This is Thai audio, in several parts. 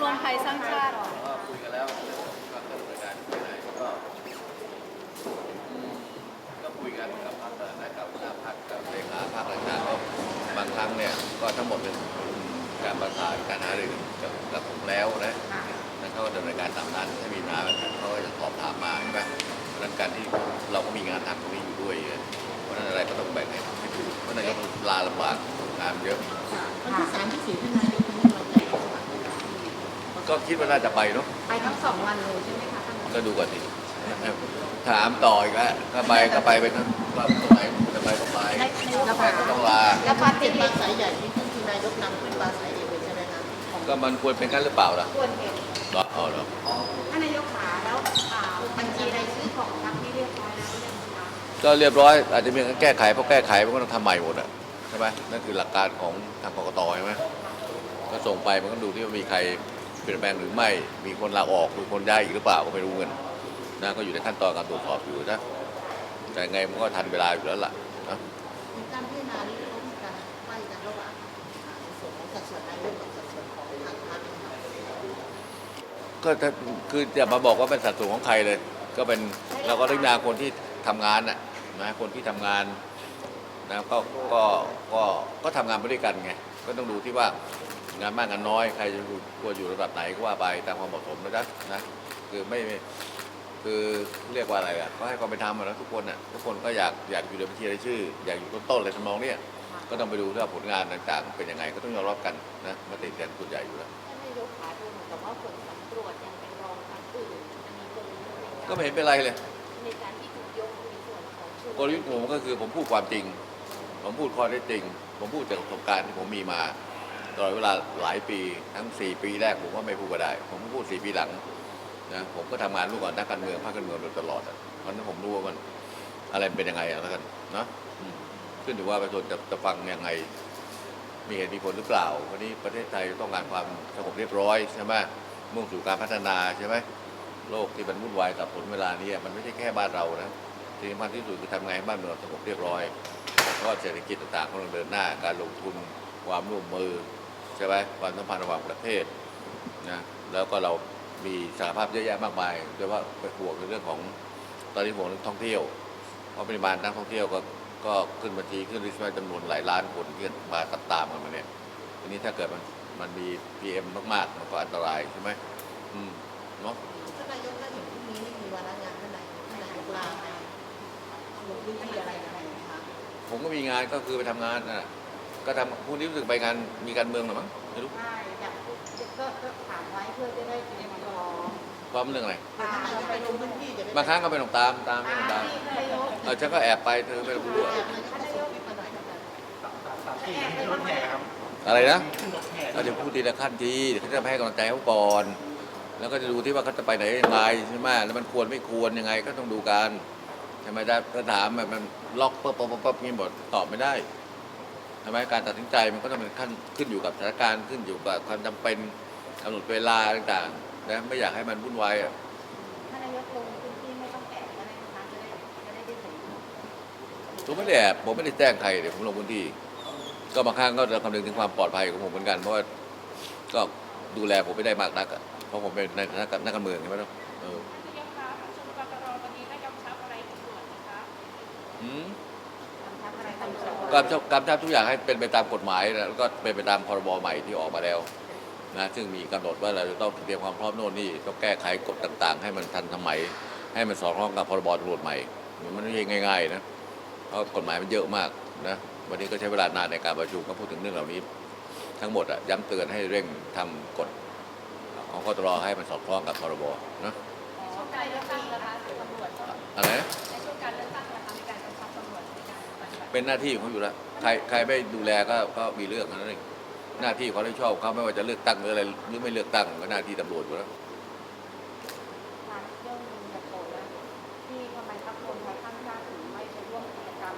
รวมไทยสร้างชาติ ก็คุยกันแล้วเรื่องว่าเครื่องบริการที่ไหนก็อืมก็คุยกันกับพรรคและกับหัวหน้าพรรคกับเลขาพรรคต่างๆก็บางครั้งเนี่ยก็ทั้งหมดเป็นการประสานการหารือกับกับผมแล้วนะแล้วเขาก็ดำเนินการตามนั้นถ้ามีปัญหาเขาก็จะสอบถามมาใช่ไหมเพราะฉะนั้นการที่เราก็มีงานทำตรงนี้อยู่ด้วยเพราะฉะนั้นอะไรก็ต้องแบ่งให้ให้ถูกเพราะฉะนั้นก็ลาลำบากงานเยอะ วันที่สามที่สี่ท่านนายกนี้เราจะไปสมัคร ก็คิดว่าน่าจะไปเนาะไปทั้งสองวันเลยใช่ไหมคะท่านก็ดูก่อนสิถามต่ออีกแล้วก็ไปก็ไปไปทั้งว่าตรงไหนจะไปก็ไปก็ไปก็ต้องลาแล้วปาร์ตี้ปลาสายใหญ่ที่ท่านนายกนำขึ้นปลาสายเองเลยใช่ไหมคะก็มันควรเป็นกันหรือเปล่าล่ะควรเห็นเหรออ๋อเหรอท่านนายกขาแล้วอ่าบัญชีรายชื่อของพรรคที่เรียบร้อยแล้วหรือยังคะก็เรียบร้อยอาจจะมีการแก้ไขเพราะแก้ไขมันก็ต้องทำใหม่หมดอะใช่ไหมนั่นคือหลักการของทางกกตใช่ไหมก็ส่งไปมันก็ดูที่ว่ามีใครเป ลี่ยนแปลงหรือไม่ มีคนลาออกมีคนย้ายอีกหรือเปล่าก็ไม่รู้เงินนะก็อยู่ในขั้นตอนการตรวจสอบอยู่นะแต่ไงมันก็ทันเวลาอยู่แล้วล่ะนะในการพิจารณานี้เขามีการไล่กันระหว่างอ่าในส่วนของสัดส่วนนายกกับสัดส่วนของทางพรรคนะคะก็ถ้าคือจะมาบอกว่าเป็นสัดส่วนของใครเลย ก็เป็นเราก็ต้องนาคนที่ทำงานน่ะนะคนที่ทำงานนะก็ก็ก็ก็ทำงานไปด้วยกันไงก็ต้องดูที่ว่า งานมากงานน้อยใครจะอยู่ควรอยู่ระดับไหนก็ว่าไปตามความเหมาะสมนะจ๊ะนะคือไม่ไม่คือเรียกว่าอะไรอะก็ให้ความเป็นธรรมอะนะทุกคนอะทุกคนก็อยากอยากอยู่ในบัญชีรายชื่อ อยากอยู่ต้นๆเลยทำนองเนี้ยก็ต้องไปดูว่าผลงานต่างๆ เป็นยังไงก็ต้องยอมรับกันนะมติแทนส่วนใหญ่อยู่แล้วท่านนายกขาดูเหมือนกับว่าผลสำรวจยังเป็นรองพรรคอื่นอันนี้เป็นเรื่องไหนก็ไม่เห็นเป็นไรเลยในการที่ถูกยกในส่วนของชุดกลยุทธ์ผมก็คือผมพูดความจริง ผมพูดข้อเท็จจริง ผมพูดจากประสบการณ์ที่ผมมีมา ตลอดเวลาหลายปีทั้ง 4 ปีแรกผมก็ไม่พูดก็ได้ ผมพูด 4 ปีหลังนะผมก็ทำงานร่วมกับนักการเมืองภาคการเมืองโดยตลอดอะเพราะนั้นผมรู้ว่ามันอะไรเป็นยังไงอะแล้วกันนะขึ้นอยู่ว่าประชาชนจะจะฟังยังไง มีเหตุมีผลหรือเปล่าวันนี้ประเทศไทยต้องการความสงบเรียบร้อยใช่ไหมมุ่งสู่การพัฒนาใช่ไหมโลกที่มันวุ่นวายกับผลเวลานี้มันไม่ใช่แค่บ้านเรานะสิ่งสำคัญที่สุดคือทำไงให้บ้านเมืองสงบเรียบร้อยเพราะเศรษฐกิจต่างๆกำลังเดินหน้าการลงทุนความร่วมมือ ช่ไหมความสัมพันธ์ระหว่างประเทศนะแล้วก็เรามีสหภาพเยอะแยะมากมายโดยเฉพาะไปห่วงในเรื่องของตอนนี้ห่วงเรื่องท่องเที่ยว เพราะปริมาณนักท่องเที่ยวก็ก็ขึ้นบัญชีขึ้นริสต์จำนวนหลายล้านคนที่มาตัดตามกันมาเนี่ยทีนี้ถ้าเกิดมันมันมี PM มากๆ มันก็อันตรายใช่ไหมอืมเนาะท่านนายกถ้าเห็นพรุ่งนี้นี่มีวาระงานท่านนายกท่านนายกลาไปลงพื้นที่อะไรกันไหนคะผมก็มีงานก็คือไปทำงานนะ ก็ทำพรุ่งนี้รู้สึกไปงานมีการเมืองหรือมั้งไม่รู้ใช่อยากก็ก็ถามไว้เพื่อจะได้เตรียมพร้อมพร้อมเรื่องอะไรท่านนายกไปลงพื้นที่จะได้บางครั้งก็ไปลงตามตามไม่ลงตามนายกเออฉันก็แอบไปเธอไม่รู้ด้วยแอบนายกก็ส่งคลิปมาหน่อยแล้วกันอะไรนะเราจะพูดทีละขั้นทีเดี๋ยวเขาจะให้กำลังใจเขาก่อน แล้วก็จะดูที่ว่าเขาจะไปไหนยังไงใช่ไหมแล้วมันควรไม่ควรยังไงก็ต้องดูกันใช่ไหมถ้าถ้าถามแบบมันล็อกปั๊บปั๊บปั๊บปั๊บนี่หมดตอบไม่ได้ ใช่ไหมการตัดสินใจมันก็ต้องเป็นขั้นขึ้นอยู่กับสถานการณ์ขึ้นอยู่กับความจำเป็นกำหนดเวลาต่างๆนะไม่อยากให้มันวุ่นวายอะท่านนายกลงพื้นที่ไม่ต้องแอบก็ได้นะคะจะได้จะได้ได้เห็นผมไม่ได้แอบผมไม่ได้แจ้งใครเดี๋ยวผมลงพื้นที่ ก็บางครั้งก็จะคำนึงถึงความปลอดภัยของผมเหมือนกันเพราะว่าก็ดูแลผมไม่ได้มากนักอะเพราะผมเป็นในนักนักการเมืองใช่ไหมล่ะเออท่านนายกคะประชุมกกรวันนี้ได้กำชับอะไรตำรวจนะคะ กำชับกำชับทุกอย่างให้เป็นไปตามกฎหมายนะแล้วก็เป็นไปตามพรบใหม่ที่ออกมาแล้วนะซึ่งมีกำหนดว่าเราจะต้องเตรียมความพร้อมโน่นนี่ต้องแก้ไขกฎต่าง ๆ ให้มันทันสมัย ให้มันสอดคล้องกับพรบตำรวจใหม่ มันไม่ใช่ง่ายๆนะเพราะกฎหมายมันเยอะมากนะวันนี้ก็ใช้เวลานานในการประชุมก็พูดถึงเรื่องเหล่านี้ ทั้งหมดอะย้ำเตือนให้เร่งทำกฎของกตรให้มันสอดคล้องกับพรบนะช่วงการเลือกตั้งนะคะตำรวจอะไรนะ เป็นหน้าที่ของเขาอยู่แล้วใครใครไม่ดูแลก็ก็มีเรื่องนั้นเองหน้าที่เขาได้ชอบเขาไม่ว่าจะเลือกตั้งหรืออะไรหรือไม่เลือกตั้งก็หน้าที่ตำรวจอยู่แล้วทางเรื่องอยากโกรธนะที่ทำไมพรรคคนไทยข้างชาติถึงไม่ไปร่วมกิจกรรม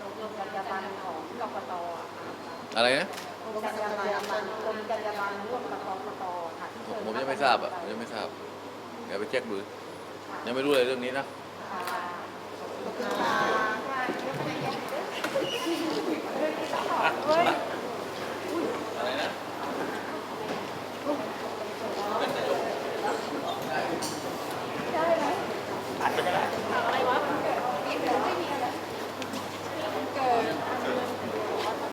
ลงลงจรรยาบรรณของกกตอะค่ะอะไรอะไรนะกรมจรรยาบรรณกรมจรรยาบรรณร่วมกับกกตค่ะที่ผมเชิญผมยังไม่ทราบอะผมยังไม่ทราบเดี๋ยวไปเช็คดูยังไม่รู้เลยเรื่องนี้นะ ค่ะ ขอบคุณค่ะ อะไรนะ